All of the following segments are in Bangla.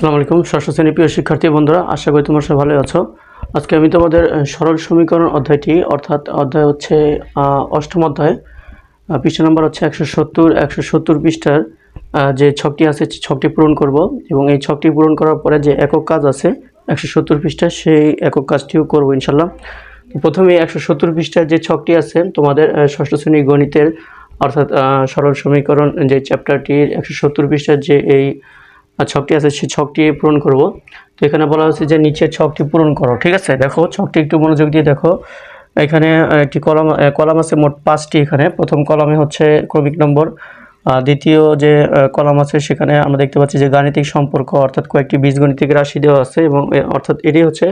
আসসালামু আলাইকুম, ষষ্ঠ শ্রেণি প্রিয় শিক্ষার্থী বন্ধুরা, আশা করি তোমরা সবাই ভালো আছো। আজকে আমি তোমাদের সরল সমীকরণ অধ্যায়টি, অর্থাৎ অধ্যায় হচ্ছে অষ্টম অধ্যায় পৃষ্ঠা নম্বর হচ্ছে একশো সত্তর একশো সত্তর পৃষ্ঠার যে ছকটি আছে ছকটি পূরণ করব এবং এই ছকটি পূরণ করার পরে যে একক কাজ আছে, একশো সত্তর পৃষ্ঠায় সেই একক কাজটিও করব ইনশাল্লাহ প্রথমে একশো সত্তর পৃষ্ঠার যে ছকটি আছে, তোমাদের ষষ্ঠ শ্রেণি গণিতের, অর্থাৎ সরল সমীকরণ যে চ্যাপ্টারটির একশো সত্তর পৃষ্ঠার যে এই আর ছকটি আছে সেই ছকটি পূরণ করব। তো এখানে বলা হচ্ছে যে নিচের ছকটি পূরণ করো, ঠিক আছে? দেখো, ছকটি একটু মনোযোগ দিয়ে দেখো। এখানে একটি কলাম কলাম আছে মোট পাঁচটি এখানে। প্রথম কলামে হচ্ছে ক্রমিক নম্বর। দ্বিতীয় যে কলাম আছে সেখানে আমরা দেখতে পাচ্ছি যে গাণিতিক সম্পর্ক, অর্থাৎ কয়েকটি বীজগণিতিক রাশি দেওয়া আছে এবং অর্থাৎ এটি হচ্ছে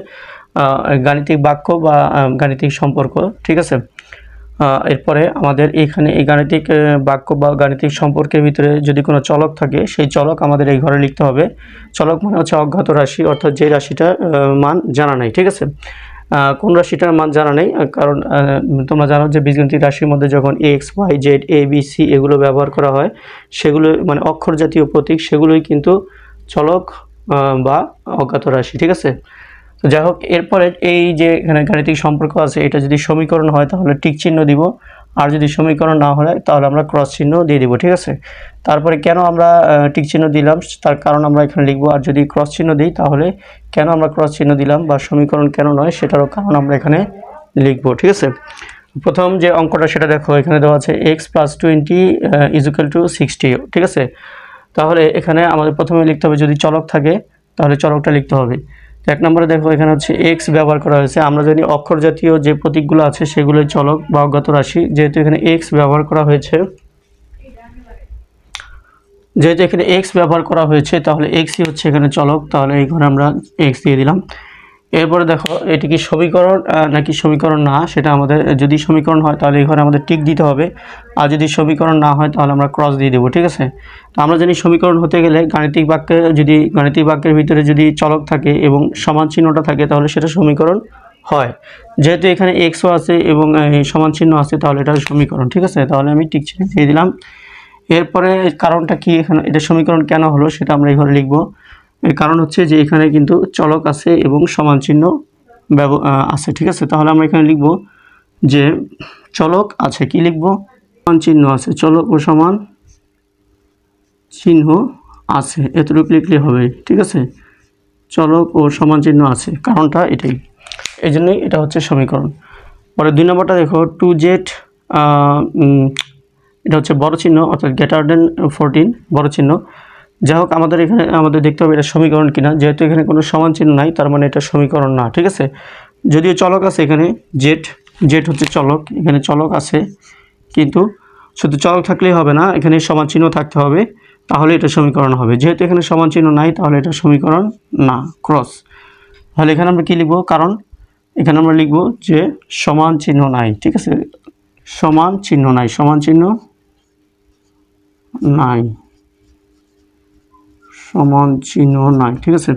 গাণিতিক বাক্য বা গাণিতিক সম্পর্ক, ঠিক আছে? এরপরে আমাদের এখানে এই গাণিতিক বাক্য বা গাণিতিক সম্পর্কের ভিতরে যদি কোনো চলক থাকে সেই চলক আমাদের এই ঘরে লিখতে হবে। চলক মানে হচ্ছে অজ্ঞাত রাশি অর্থাৎ যে রাশিটার আহ, মান জানা নাই ঠিক আছে? কোন রাশিটার মান জানা নেই? কারণ তোমরা জানো যে বীজগণিতিক রাশির মধ্যে যখন X Y Z A B C এগুলো ব্যবহার করা হয় সেগুলো মানে অক্ষর জাতীয় প্রতীক সেগুলোই কিন্তু চলক বা অজ্ঞাত রাশি ঠিক আছে? তো যাই হোক, এরপরে এই যে এখানে গাণিতিক সম্পর্ক আছে, এটা যদি সমীকরণ হয় তাহলে টিক চিহ্ন দিব। আর যদি সমীকরণ না হয়, তাহলে আমরা ক্রস চিহ্ন দিয়ে দিব, ঠিক আছে? তারপরে কেন আমরা টিক চিহ্ন দিলাম? তার কারণ আমরা এখানে লিখব, আর যদি ক্রস চিহ্ন দিই, তাহলে কেন আমরা ক্রস চিহ্ন দিলাম বা সমীকরণ কেন নয়, সেটারও কারণ আমরা এখানে লিখব, ঠিক আছে? প্রথম যে অঙ্কটা, সেটা দেখো, এখানে দেওয়া আছে X plus twenty equal to sixty ঠিক আছে? তাহলে এখানে আমাদের প্রথমে লিখতে হবে, যদি চলক থাকে, তাহলে চলকটা লিখতে হবে। এক নম্বরে দেখো, এখানে হচ্ছে এক্স ব্যবহার করা হয়েছে। আমরা জানি অক্ষর জাতীয় যে প্রতীকগুলো আছে সেগুলোর চলক বা অজ্ঞাত রাশি। যেহেতু এখানে এক্স ব্যবহার করা হয়েছে, যেহেতু এখানে এক্স ব্যবহার করা হয়েছে, তাহলে এক্সই হচ্ছে এখানে চলক। তাহলে এই ঘরে আমরা এক্স দিয়ে দিলাম। এরপরে দেখো, এটি কি সমীকরণ নাকি সমীকরণ না? সেটা আমাদের, যদি সমীকরণ হয় তাহলে এই ঘরে আমাদের টিক দিতে হবে। আর যদি সমীকরণ না হয় তাহলে আমরা ক্রস দিয়ে দেবো, ঠিক আছে? তো আমরা জানি সমীকরণ হতে গেলে গাণিতিক বাক্যে যদি, গাণিতিক বাক্যের ভিতরে যদি চলক থাকে এবং সমান চিহ্নটা থাকে তাহলে সেটা সমীকরণ হয়। যেহেতু এখানে এক্সও আছে এবং সমান চিহ্ন আছে তাহলে এটা সমীকরণ, ঠিক আছে? তাহলে আমি টিক চিহ্ন দিয়ে দিলাম। এরপরে কারণটা কি এখানে, এটা সমীকরণ কেন হলো সেটা আমরা এখানে লিখব। এর কারণ হচ্ছে যে এখানে কিন্তু চলক আছে এবং সমান চিহ্ন আছে, ঠিক আছে? তাহলে আমরা এখানে লিখব যে চলক আছে, কি লিখব? সমান চিহ্ন আছে, চলক ও সমান চিহ্ন আছে, এতটুকু লিখলে হবে, ঠিক আছে? চলক ও সমান চিহ্ন আছে, কারণটা এটাই। এই জন্যই এটা হচ্ছে সমীকরণ। পরে দুই নম্বরটা দেখো, টু জেড এটা হচ্ছে বড় চিহ্ন, অর্থাৎ গ্রেটার দেন ফোরটিন, বড় চিহ্ন। যাই হোক, আমাদের এখানে, আমাদের দেখতে হবে এটা সমীকরণ কিনা। যেহেতু এখানে কোনো সমান চিহ্ন নাই, তার মানে এটা সমীকরণ না, ঠিক আছে? যদিও চলক আছে এখানে জেড জেড হচ্ছে চলক, এখানে চলক আছে, কিন্তু শুধু চলক থাকলেই হবে না, এখানে সমান চিহ্ন থাকতে হবে, তাহলে এটা সমীকরণ হবে। যেহেতু এখানে সমান চিহ্ন নাই, তাহলে এটা সমীকরণ না ক্রস তাহলে এখানে আমরা কী লিখব? কারণ এখানে আমরা লিখব যে সমান চিহ্ন নাই, ঠিক আছে? সমান চিহ্ন নাই, সমান চিহ্ন নাই। সমান চিহ্ন নাই ঠিক আছে?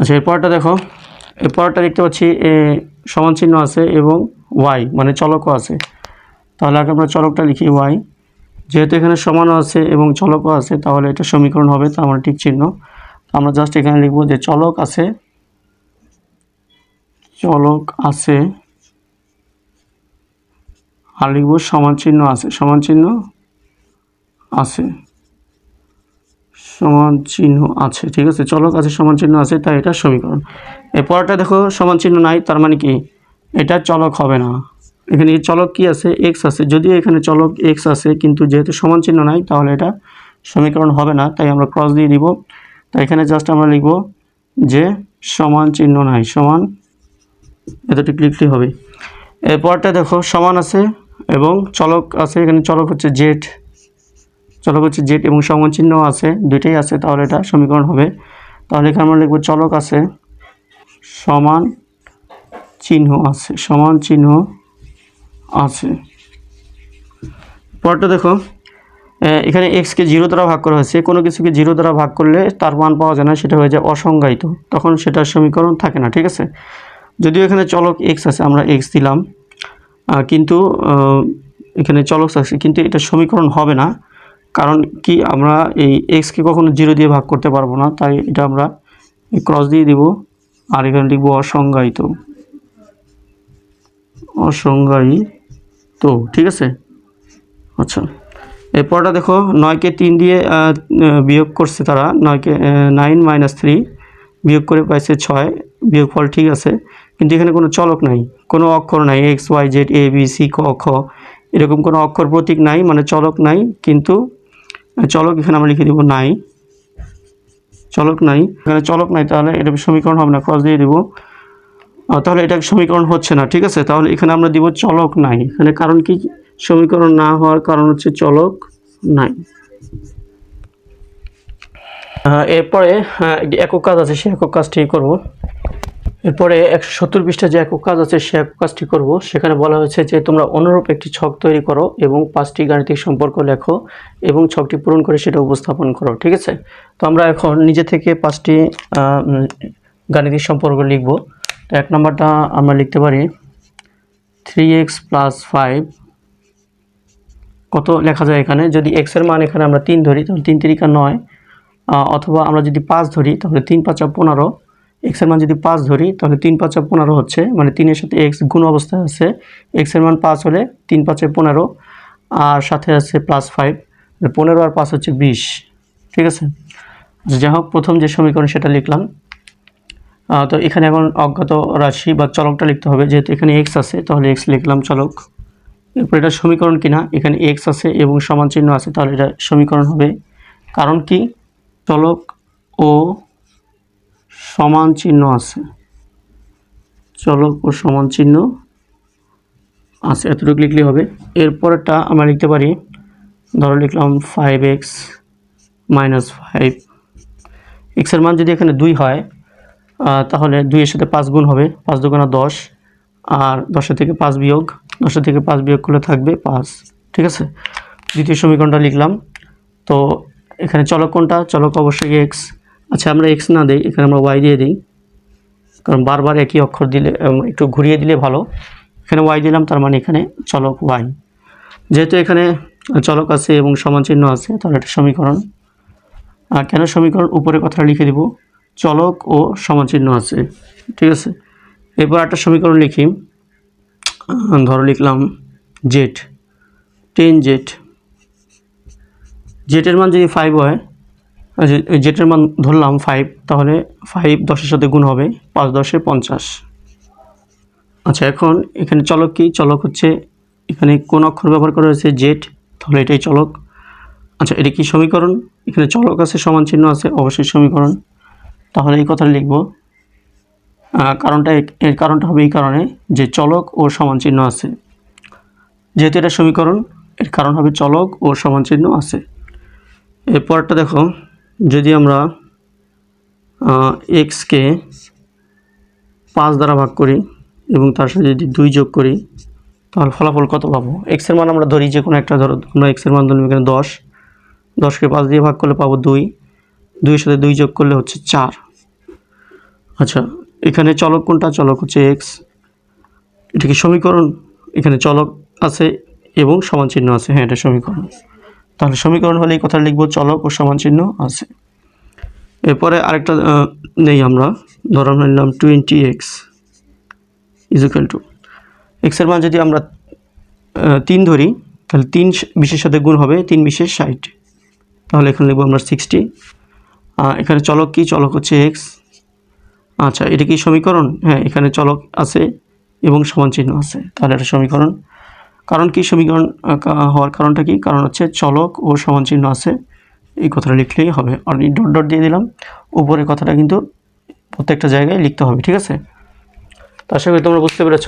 আচ্ছা এরপরটা দেখো। এরপরটা দেখতে পাচ্ছি এ, সমান চিহ্ন আছে এবং ওয়াই মানে চলকও আছে। তাহলে আগে আমরা চলকটা লিখি ওয়াই যেহেতু এখানে সমানও আছে এবং চলকও আছে তাহলে এটা সমীকরণ হবে তো আমরা ঠিক চিহ্ন। আমরা জাস্ট এখানে লিখব যে চলক আছে চলক আছে আর লিখব সমান চিহ্ন আছে সমান চিহ্ন আছে। সমান চিহ্ন আছে, ঠিক আছে? চলক আছে সমান চিহ্ন আছে, তাই এটা সমীকরণ। এই পরটা দেখো, সমান চিহ্ন নাই, তার মানে কি? এটা চলক হবে না। এখানে চলক কি আছে? এক্স আছে। যদিও এখানে চলক এক্স আছে, কিন্তু যেহেতু সমান চিহ্ন নাই, তাহলে এটা সমীকরণ হবে না, তাই আমরা ক্রস দিয়ে দিব। তাই এখানে জাস্ট আমরা লিখব যে সমান চিহ্ন নাই, সমান এতটুকু লিখলেই হবে। এরপরটা দেখো, সমান আছে এবং চলক আছে, এখানে চলক হচ্ছে জেড চলক হচ্ছে জেড এবং সমান চিহ্ন আছে, দুইটাই আছে, তাহলে এটা সমীকরণ হবে। তাহলে এখানে আমরা লিখব চলক আছে, সমান চিহ্ন আছে, সমান চিহ্ন আছে। পরটা দেখো এখানে এক্সকে জিরো দ্বারা ভাগ করা হয়েছে, কোনো কিছুকে জিরো দ্বারা ভাগ করলে তার মান পাওয়া যায় না, সেটা হয়ে যায় অসংজ্ঞায়িত। তখন সেটার সমীকরণ থাকে না, ঠিক আছে? যদিও এখানে চলক এক্স আছে, আমরা এক্স দিলাম কিন্তু এখানে চলক আছে, কিন্তু এটা সমীকরণ হবে না। কারণ কি আমরা এই এক্সকে কখনো জিরো দিয়ে ভাগ করতে পারব না, তাই এটা আমরা ক্রস দিয়ে দিব, আর এখানে লিখব অসংজ্ঞায়িত। অসংজ্ঞায়িত, ঠিক আছে? আচ্ছা এরপরটা দেখো, নয়কে তিন দিয়ে বিয়োগ করছে তারা, নয়কে নাইন মাইনাস থ্রি বিয়োগ করে পাইছে ছয় বিয়োগ ফল ঠিক আছে, কিন্তু এখানে কোনো চলক নাই, কোনো অক্ষর নাই X Y Z A B C ক, খ, এরকম কোনো অক্ষর প্রতীক নাই মানে চলক নাই, কিন্তু চলক এখানে আমরা লিখে দিব নাই। চলক নাই। এখানে চলক নাই, তাহলে এটা সমীকরণ হবে না ক্রস দিয়ে দিব। তাহলে এটা সমীকরণ হচ্ছে না, ঠিক আছে? তাহলে এখানে আমরা দিব চলক নাই। এখানে কারণ কি? সমীকরণ না হওয়ার কারণ হচ্ছে চলক নাই। এরপরে একক কাজ আছে, সেই একক কাজটি করব। এরপরে একশো সত্তর পৃষ্ঠা যে একক কাজ আছে, সে একক কাজটি করব। সেখানে বলা হয়েছে যে, তোমরা অনুরূপ একটি ছক তৈরি করো এবং পাঁচটি গাণিতিক সম্পর্ক লেখো এবং ছকটি পূরণ করে সেটা উপস্থাপন করো, ঠিক আছে? তো আমরা এখন নিজে থেকে পাঁচটি গাণিতিক সম্পর্ক লিখব। তো এক নম্বরটা আমরা লিখতে পারি, থ্রি এক্স প্লাস ফাইভ, কত লেখা যায় এখানে? যদি এক্সের মান এখানে আমরা তিন ধরি, তাহলে তিন তিরিকা নয়। অথবা আমরা যদি পাঁচ ধরি, তাহলে তিন পাঁচা পনেরো। এক্সের মান যদি পাঁচ ধরি তাহলে তিন পাঁচা পনেরো হচ্ছে। মানে তিনের সাথে এক্স গুণ অবস্থায় আছে। এক্সের মান পাঁচ হলে তিন পাঁচে পনেরো আর সাথে আছে প্লাস ফাইভ পনেরো আর পাঁচ হচ্ছে বিশ। ঠিক আছে? আচ্ছা, যাই হোক প্রথম যে সমীকরণ সেটা লিখলাম। তো এখানে এখন অজ্ঞাত রাশি বা চলকটা লিখতে হবে। যেহেতু এখানে এক্স আছে তাহলে এক্স লিখলাম চলক। এরপর এটা সমীকরণ কিনা? এখানে এক্স আছে এবং সমান চিহ্ন আছে তাহলে এটা সমীকরণ হবে। কারণ কি? চলক ও সমান চিহ্ন আছে। চলক ও সমান চিহ্ন আছে, এতটুকু লিখলেই হবে। এরপরটা আমরা লিখতে পারি, ধরো লিখলাম ফাইভ এক্স মাইনাস ফাইভ এক্সের মান যদি এখানে দুই হয় তাহলে দুইয়ের সাথে পাঁচ গুণ হবে, পাঁচ দুগুণা দশ, আর দশের থেকে পাঁচ বিয়োগ, দশের থেকে পাঁচ বিয়োগ করলে থাকবে পাঁচ, ঠিক আছে? দ্বিতীয় সমীকরণটা লিখলাম, তো এখানে চলক কোনটা? চলক অবশ্যই এক্স আচ্ছা আমরা এক্স না দিই, এখানে আমরা ওয়াই দিয়ে দিই। কারণ বারবার একই অক্ষর দিলে একটু ঘুরিয়ে দিলে ভালো। এখানে ওয়াই দিলাম, তার মানে এখানে চলক ওয়াই যেহেতু এখানে চলক আছে এবং সমান চিহ্ন আছে, তাহলে এটা সমীকরণ। আর কেন সমীকরণ? উপরে কথাটা লিখে দিব। চলক ও সমান চিহ্ন আছে। ঠিক আছে? এরপর একটা সমীকরণ লিখি। ধরো লিখলাম জেড টেন জেড জেটের মান যদি ফাইভ হয় জেটের মান ধরলাম ফাইভ তাহলে ফাইভ দশের সাথে গুণ হবে পাঁচ দশে পঞ্চাশ। আচ্ছা এখন এখানে চলক কি? চলক হচ্ছে এখানে কোন অক্ষর ব্যবহার করা হয়েছে? জেড তাহলে এটাই চলক। আচ্ছা এটা কি সমীকরণ? এখানে চলক আছে, সমান চিহ্ন আছে, অবশ্যই সমীকরণ। তাহলে এই কথাটা লিখব। কারণটা এর কারণটা হবে এই কারণে যে চলক ও সমান চিহ্ন আছে। যেহেতু এটা সমীকরণ, এর কারণ হবে চলক ও সমান চিহ্ন আছে। এরপরটা দেখো। যদি আমরা এক্সকে পাঁচ দ্বারা ভাগ করি এবং তার সাথে যদি দুই যোগ করি, তাহলে ফলাফল কত পাবো? এক্সের মান আমরা ধরি যে কোনো একটা, ধরো আমরা এক্সের মান ধরলাম এখানে দশ। দশকে পাঁচ দিয়ে ভাগ করলে পাবো দুই। দুইয়ের সাথে দুই যোগ করলে হচ্ছে চার। আচ্ছা এখানে চলক কোনটা? চলক হচ্ছে এক্স এটা কি সমীকরণ? এখানে চলক আছে এবং সমান চিহ্ন আছে। হ্যাঁ এটা সমীকরণ। তাহলে সমীকরণ হলে এই কথা লিখব, চলক ও সমান চিহ্ন আছে। এরপরে আরেকটা নেই আমরা, ধরো নিলাম টোয়েন্টি এক্স ইজুকাল টু এক্সের মান যদি আমরা তিন ধরি, তাহলে তিন বিশের সাথে গুণ হবে তিন বিশেষ ষাট। তাহলে এখানে লিখব আমরা সিক্সটি এখানে চলক কি? চলক হচ্ছে এক্স আচ্ছা এটা কি সমীকরণ? হ্যাঁ এখানে চলক আছে এবং সমান চিহ্ন আছে। তাহলে এটা সমীকরণ কারণ কি সমীকরণ হওয়ার কারণটা কি? কারণ হচ্ছে চলক ও সমান চিহ্ন আছে। এই কথাটা লিখলেই হবে। আর ডট ডট দিয়ে দিলাম। উপরের কথাটা কিন্তু প্রত্যেকটা জায়গায় লিখতে হবে, ঠিক আছে? আশা করি তোমরা বুঝতে পেরেছ।